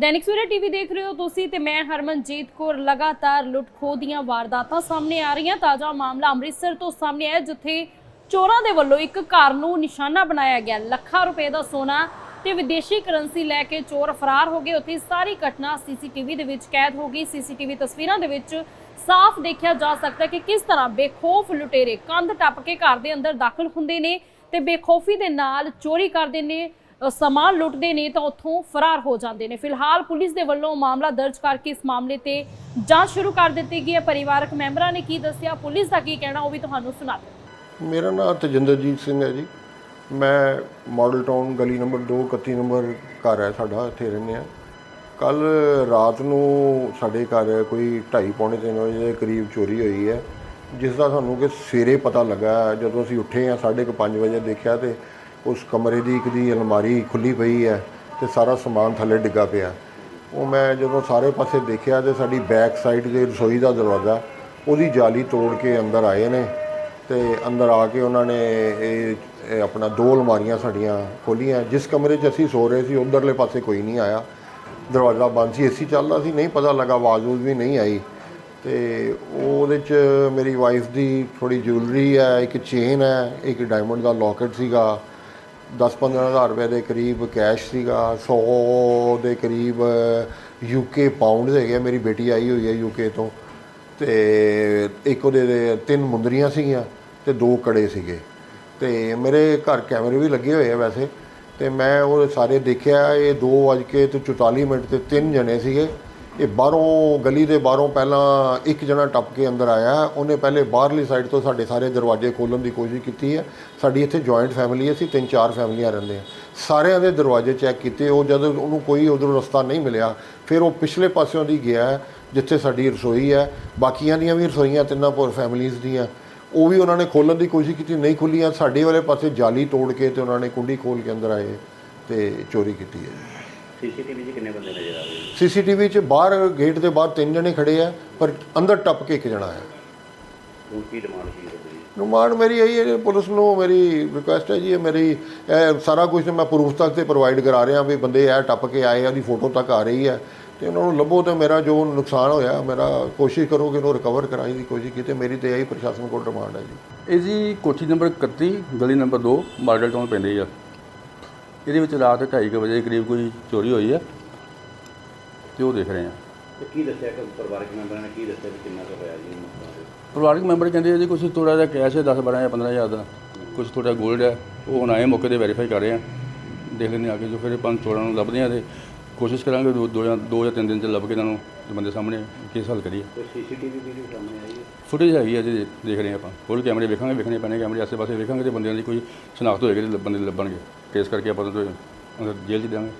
Dainik Savera TV ਦੇਖ ਰਹੇ ਹੋ ਤੁਸੀਂ ਤੇ ਮੈਂ ਹਰਮਨਜੀਤ ਕੌਰ ਲਗਾਤਾਰ ਲੁੱਟ ਖੋਹ ਦੀਆਂ ਵਾਰਦਾਤਾਂ ਸਾਹਮਣੇ ਆ ਰਹੀਆਂ। ਤਾਜ਼ਾ ਮਾਮਲਾ ਅੰਮ੍ਰਿਤਸਰ ਤੋਂ ਸਾਹਮਣੇ ਆਇਆ, ਜਿੱਥੇ ਚੋਰਾਂ ਦੇ ਵੱਲੋਂ ਇੱਕ ਘਰ ਨੂੰ ਨਿਸ਼ਾਨਾ ਬਣਾਇਆ ਗਿਆ। ਲੱਖਾਂ ਰੁਪਏ ਦਾ ਸੋਨਾ ਤੇ ਵਿਦੇਸ਼ੀ ਕਰੰਸੀ ਲੈ ਕੇ ਚੋਰ ਫਰਾਰ ਹੋ ਗਏ। ਉੱਥੇ ਸਾਰੀ ਘਟਨਾ ਸੀਸੀਟੀਵੀ ਦੇ ਵਿੱਚ ਕੈਦ ਹੋ ਗਈ। ਸੀਸੀਟੀਵੀ ਤਸਵੀਰਾਂ ਦੇ ਵਿੱਚ ਸਾਫ਼ ਦੇਖਿਆ ਜਾ ਸਕਦਾ ਕਿ ਕਿਸ ਤਰ੍ਹਾਂ ਬੇਖੌਫ ਲੁਟੇਰੇ ਕੰਧ ਟੱਪ ਕੇ ਘਰ ਦੇ ਅੰਦਰ ਦਾਖਲ ਹੁੰਦੇ ਨੇ ਤੇ ਬੇਖੌਫੀ ਦੇ ਨਾਲ ਚੋਰੀ ਕਰਦੇ ਨੇ। ਸਮਾਨ ਲੁੱਟਦੇ ਨੇ ਤਾਂ ਉੱਥੋਂ ਫਰਾਰ ਹੋ ਜਾਂਦੇ ਨੇ। ਫਿਲਹਾਲ ਪੁਲਿਸ ਦੇ ਵੱਲੋਂ ਮਾਮਲਾ ਦਰਜ ਕਰਕੇ ਇਸ ਮਾਮਲੇ ਤੇ ਜਾਂਚ ਸ਼ੁਰੂ ਕਰ ਦਿੱਤੀ ਗਈ ਹੈ। ਪਰਿਵਾਰਕ ਮੈਂਬਰਾਂ ਨੇ ਕੀ ਦੱਸਿਆ? ਪੁਲਿਸ ਦਾ ਕੀ ਕਹਿਣਾ, ਉਹ ਵੀ ਤੁਹਾਨੂੰ ਸੁਣਾ ਦਿੰਦੇ ਮੇਰਾ ਨਾਮ ਤਜਿੰਦਰਜੀਤ ਸਿੰਘ ਹੈ ਜੀ। ਮੈਂ ਮਾਡਲ ਟਾਊਨ ਗਲੀ ਨੰਬਰ 2 31 ਨੰਬਰ ਘਰ ਹੈ ਸਾਡਾ, ਇੱਥੇ ਰਹਿੰਦੇ ਆ ਕੱਲ ਰਾਤ ਨੂੰ ਸਾਡੇ ਘਰ ਕੋਈ 2:30 ਪੌਣੇ 3 ਵਜੇ ਦੇ ਕਰੀਬ ਚੋਰੀ ਹੋਈ ਹੈ, ਜਿਸ ਦਾ ਸਾਨੂੰ ਕਿ ਸਵੇਰੇ ਪਤਾ ਲੱਗਾ। ਜਦੋਂ ਅਸੀਂ ਉੱਠੇ ਆ 5:30 ਵਜੇ ਦੇਖਿਆ ਤੇ ਉਸ ਕਮਰੇ ਦੀ ਇੱਕ ਦੀ ਅਲਮਾਰੀ ਖੁੱਲੀ ਪਈ ਹੈ ਤੇ ਸਾਰਾ ਸਮਾਨ ਥੱਲੇ ਡਿੱਗਾ ਪਿਆ। ਉਹ ਮੈਂ ਜਦੋਂ ਸਾਰੇ ਪਾਸੇ ਦੇਖਿਆ ਤੇ ਸਾਡੀ ਬੈਕ ਸਾਈਡ ਦੇ ਰਸੋਈ ਦਾ ਦਰਵਾਜ਼ਾ, ਉਹਦੀ ਜਾਲੀ ਤੋੜ ਕੇ ਅੰਦਰ ਆਏ ਨੇ ਤੇ ਅੰਦਰ ਆ ਕੇ ਉਹਨਾਂ ਨੇ ਇਹ ਆਪਣਾ ਦੋ ਅਲਮਾਰੀਆਂ ਸਾਡੀਆਂ ਖੋਲੀਆਂ ਜਿਸ ਕਮਰੇ 'ਚ ਅਸੀਂ ਸੋ ਰਹੇ ਸੀ, ਉਧਰਲੇ ਪਾਸੇ ਕੋਈ ਨਹੀਂ ਆਇਆ। ਦਰਵਾਜ਼ਾ ਬੰਦ ਸੀ, ਏਸੀ ਚੱਲਦਾ ਸੀ, ਨਹੀਂ ਪਤਾ ਲੱਗਾ, ਆਵਾਜ਼ ਵੂਜ਼ ਵੀ ਨਹੀਂ ਆਈ। ਤੇ ਉਹਦੇ 'ਚ ਮੇਰੀ ਵਾਈਫ ਦੀ ਥੋੜੀ ਜੁਐਲਰੀ ਹੈ, ਇੱਕ ਚੇਨ ਹੈ, ਇੱਕ ਡਾਇਮੰਡ ਦਾ ਲੋਕਟ ਸੀਗਾ। 10-15 ਹਜ਼ਾਰ ਰੁਪਏ ਦੇ ਕਰੀਬ ਕੈਸ਼ ਸੀਗਾ 100 ਦੇ ਕਰੀਬ ਯੂਕੇ ਪਾਉਂਡ ਹੈਗੇ ਮੇਰੀ ਬੇਟੀ ਆਈ ਹੋਈ ਹੈ ਯੂਕੇ ਤੋਂ। ਤੇ ਇੱਕ ਉਹਦੇ ਤਿੰਨ ਮੁੰਦਰੀਆਂ ਸੀਗੀਆਂ ਤੇ ਦੋ ਕੜੇ ਸੀਗੇ। ਤੇ ਮੇਰੇ ਘਰ ਕੈਮਰੇ ਵੀ ਲੱਗੇ ਹੋਏ ਆ ਵੈਸੇ। ਤੇ ਮੈਂ ਉਹ ਸਾਰੇ ਦੇਖਿਆ, ਇਹ 2 ਵਜ ਕੇ ਤੇ 44 ਮਿੰਟ ਤੇ ਤਿੰਨ ਜਣੇ ਸੀਗੇ। ਇਹ ਬਾਹਰੋਂ, ਗਲੀ ਦੇ ਬਾਹਰੋਂ ਪਹਿਲਾਂ ਇੱਕ ਜਣਾ ਟੱਪ ਕੇ ਅੰਦਰ ਆਇਆ। ਉਹਨੇ ਪਹਿਲੇ ਬਾਹਰਲੀ ਸਾਈਡ ਤੋਂ ਸਾਡੇ ਸਾਰੇ ਦਰਵਾਜ਼ੇ ਖੋਲ੍ਹਣ ਦੀ ਕੋਸ਼ਿਸ਼ ਕੀਤੀ ਹੈ। ਸਾਡੀ ਇੱਥੇ ਜੁਆਇੰਟ ਫੈਮਿਲੀ ਅਸੀਂ ਤਿੰਨ ਚਾਰ ਫੈਮਲੀਆਂ ਰਹਿੰਦੇ ਹਾਂ। ਸਾਰਿਆਂ ਦੇ ਦਰਵਾਜ਼ੇ ਚੈੱਕ ਕੀਤੇ। ਉਹ ਜਦ ਉਹਨੂੰ ਕੋਈ ਉਧਰੋਂ ਰਸਤਾ ਨਹੀਂ ਮਿਲਿਆ, ਫਿਰ ਉਹ ਪਿਛਲੇ ਪਾਸਿਓਂ ਦੀ ਗਿਆ ਜਿੱਥੇ ਸਾਡੀ ਰਸੋਈ ਹੈ। ਬਾਕੀਆਂ ਦੀਆਂ ਵੀ ਰਸੋਈਆਂ ਤਿੰਨਾਂ ਪੂਰ ਫੈਮਲੀਆਂ ਦੀਆਂ। ਉਹ ਵੀ ਉਹਨਾਂ ਨੇ ਖੋਲ੍ਹਣ ਦੀ ਕੋਸ਼ਿਸ਼ ਕੀਤੀ, ਨਹੀਂ ਖੁੱਲੀਆਂ। ਸਾਡੇ ਵਾਲੇ ਪਾਸੇ ਜਾਲੀ ਤੋੜ ਕੇ ਤੇ ਉਹਨਾਂ ਨੇ ਕੁੰਡੀ ਖੋਲ ਕੇ ਅੰਦਰ ਆਏ ਤੇ ਚੋਰੀ ਕੀਤੀ ਹੈ। ਸੀਸੀਟੀਵੀ 'ਚ ਕਿੰਨੇ ਬੰਦੇ ਨਜ਼ਰ ਆ ਰਹੇ ਨੇ? ਸੀਸੀਟੀਵੀ 'ਚ ਬਾਹਰ ਗੇਟ ਦੇ ਬਾਹਰ ਤਿੰਨ ਜਣੇ ਖੜੇ ਆ ਪਰ ਅੰਦਰ ਟੱਪ ਕੇ ਇੱਕ ਜਣਾ ਹੈ। ਹੁਣ ਕੀ ਡਿਮਾਂਡ ਕੀ ਹੈ ਡਿਮਾਂਡ ਮੇਰੀ ਇਹੀ ਹੈ ਜੀ, ਪੁਲਿਸ ਨੂੰ ਮੇਰੀ ਰਿਕੁਐਸਟ ਹੈ ਜੀ ਇਹ ਮੇਰੀ ਇਹ ਸਾਰਾ ਕੁਝ ਮੈਂ ਪ੍ਰੂਫ ਤੱਕ ਤੇ ਪ੍ਰੋਵਾਈਡ ਕਰਾ ਰਿਹਾ ਵੀ ਬੰਦੇ ਇਹ ਟੱਪ ਕੇ ਆਏ ਆ ਉਹਦੀ ਫੋਟੋ ਤੱਕ ਆ ਰਹੀ ਹੈ। ਤੇ ਉਹਨਾਂ ਨੂੰ ਲੱਭੋ ਤੇ ਮੇਰਾ ਜੋ ਨੁਕਸਾਨ ਹੋਇਆ ਮੇਰਾ ਕੋਸ਼ਿਸ਼ ਕਰੋ ਕਿ ਉਹਨੂੰ ਰਿਕਵਰ ਕਰਾਈ ਦੀ ਕੋਸ਼ਿਸ਼ ਕੀਤੀ ਮੇਰੀ ਤੇ ਇਹੀ ਪ੍ਰਸ਼ਾਸਨ ਕੋਲ ਡਿਮਾਂਡ ਹੈ ਜੀ। ਇਹ ਜੀ ਕੋਠੀ ਨੰਬਰ 31 ਗਲੀ ਨੰਬਰ 2 ਮਾਡਲ ਟਾਊਨ ਪੈਂਦੀ ਆ। ਇਹਦੇ ਵਿੱਚ ਰਾਤ 2:30 ਵਜੇ ਦੇ ਕਰੀਬ ਕੋਈ ਚੋਰੀ ਹੋਈ ਆ ਤੇ ਉਹ ਦੇਖ ਰਹੇ ਆ ਤੇ ਕੀ ਦੱਸਿਆ ਕਿ ਪਰਿਵਾਰਕ ਮੈਂਬਰਾਂ ਨੇ? ਕੀ ਦੱਸਿਆ ਕਿ ਕਿੰਨਾ ਕੁ ਹੋਇਆ ਜੀ ਪਰਿਵਾਰਕ ਮੈਂਬਰ ਕਹਿੰਦੇ ਜੀ ਕੁਝ ਥੋੜਾ ਜਿਹਾ ਕੈਸ਼ ਹੈ 10 12 ਜਾਂ 15 ਹਜ਼ਾਰ ਦਾ। ਕੁਝ ਥੋੜਾ 골ਡ ਹੈ। ਉਹ ਹੁਣ ਆਏ ਮੌਕੇ ਤੇ ਵੈਰੀਫਾਈ ਕਰ ਰਹੇ ਆ ਦੇਖ ਲੈਂਦੇ ਆ ਕੇ ਜੋ ਫਿਰ ਪੰਜ ਚੋਰਾਂ ਨੂੰ ਲੱਭਦੇ ਆ ਤੇ ਕੋਸ਼ਿਸ਼ ਕਰਾਂਗੇ ਦੋ ਦੋ ਜਾਂ ਦੋ ਜਾਂ ਤਿੰਨ ਦਿਨ ਚ ਲੱਭ ਕੇ ਇਹਨਾਂ ਨੂੰ ਤੇ ਬੰਦੇ ਸਾਹਮਣੇ ਕੇਸ ਹੱਲ ਕਰੀਏ। ਕੋਈ ਸੀਸੀਟੀਵੀ ਵੀਡੀਓ ਸਾਹਮਣੇ ਆਈ ਹੈ। ਫੁਟੇਜ ਹੈਗੀ ਆ ਜੀ ਦੇਖ ਰਹੇ ਆ ਆਪਾਂ। ਹੋਰ ਕੈਮਰੇ ਵੇਖਾਂਗੇ ਵੇਖਣੇ ਪੈਣੇ ਕੈਮਰੇ ਆਸੇ ਪਾਸੇ ਵੇਖਾਂਗੇ ਤੇ ਬੰਦਿਆਂ ਦੀ ਕੋਈ ਸ਼ਨਾਖਤ ਹੋਏਗੀ ਤੇ ਬੰਦੇ ਲੱਭਣਗੇ। ਕੇਸ ਕਰਕੇ ਆਪਾਂ ਤਾਂ ਅੰਦਰ ਜੇਲ੍ਹ 'ਚ ਦਿਆਂਗੇ।